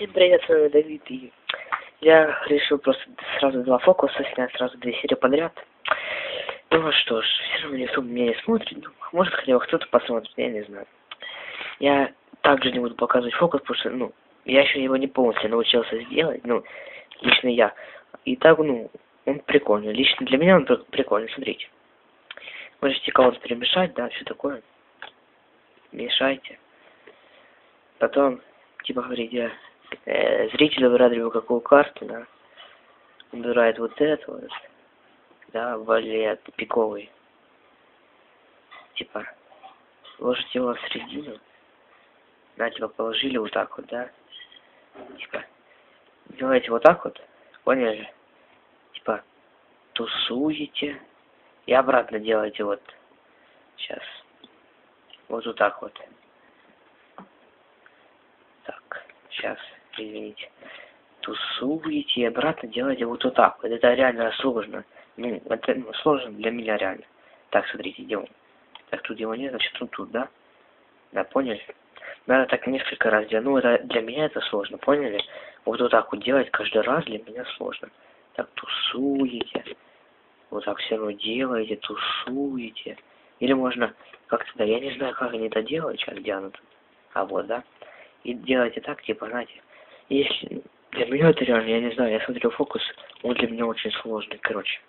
Всем привет, с вами Давид, и я решил просто сразу два фокуса снять, сразу две серии подряд. Ну а что ж, все равно никто меня не смотрит, ну, может хотя бы кто-то посмотрит, я не знаю. Я также не буду показывать фокус, потому что, ну, я еще его не полностью научился сделать, ну, лично я. И так, ну, он прикольный, лично для меня он прикольный, смотрите. Можете кого-то перемешать, да, все такое. Мешайте. Потом, типа, говорите, э, зритель выбирает либо какую карту, да, выбирает вот эту вот, да, валет пиковый. Типа, ложите его в середину, да, типа, положили вот так вот, да, типа, делаете вот так вот, поняли? Типа, тусуете, и обратно делаете вот, сейчас, вот вот так вот. Сейчас, извините, тусуете и обратно делаете вот, вот так вот. Это реально сложно. Ну, это ну, сложно для меня реально. Так, смотрите, делаем. Так, тут его нет, значит, тут, тут, да? Да, поняли? Надо так несколько раз делать. Ну, это для меня это сложно, поняли? Вот вот так вот делать каждый раз для меня сложно. Так, тусуете. Вот так все равно делаете, тусуете. Или можно как-то, да, я не знаю, как они это делают, сейчас где тут. А вот, да? И делайте так, типа, знаете, если для меня это реально, я не знаю, я смотрю фокус, он для меня очень сложный, короче.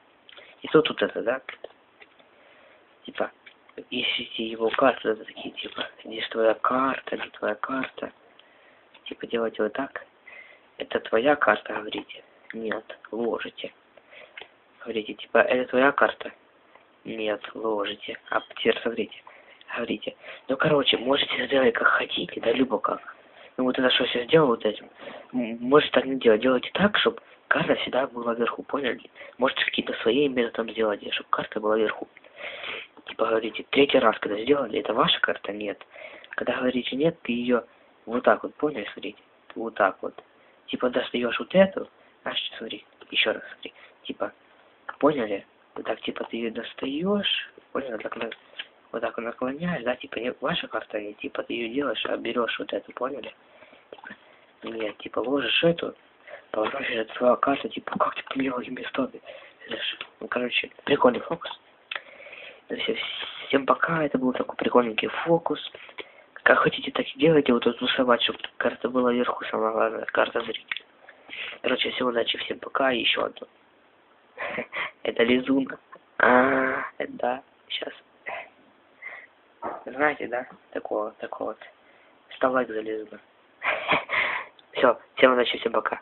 И тут вот это, да, типа, ищите его карты, это такие, типа, здесь твоя карта, не твоя карта, типа, делайте вот так, это твоя карта, говорите, нет, ложите, говорите, типа, это твоя карта, нет, ложите, а теперь смотрите, говорите, ну, короче, можете сделать как хотите, да, либо как, ну вот это что сейчас сделал вот этим. Может так не делать. Делайте так, чтобы карта всегда была вверху, поняли? Можете какие-то свои методом сделать, чтобы карта была вверху. Типа говорите, третий раз, когда сделали, это ваша карта? Нет. Когда говорите нет, ты ее вот так вот, поняли, смотрите? Вот так вот. Типа достаешь вот эту, аж смотри, еще раз смотри. Типа, поняли? Вот так, типа, ты ее достаешь, понял, так, вот так наклоняешь, да, типа, ваша карта, не, типа, ты ее делаешь, а берешь вот эту, поняли? Нет, типа, ложишь эту, поворачиваешь, это твоя карта, типа, как ты поменял местами? Ну, короче, прикольный фокус. Все, всем пока, это был такой прикольненький фокус. Как хотите, так и делайте, вот тут тусовать, чтобы карта была вверху, самое главное, карта зрителя. Короче, всем удачи, всем пока, и еще одну. Это Лизун. А, да, сейчас. Знаете, да? Такого, такого вот. Ставь лайк залезу. Все, удачи, всем пока.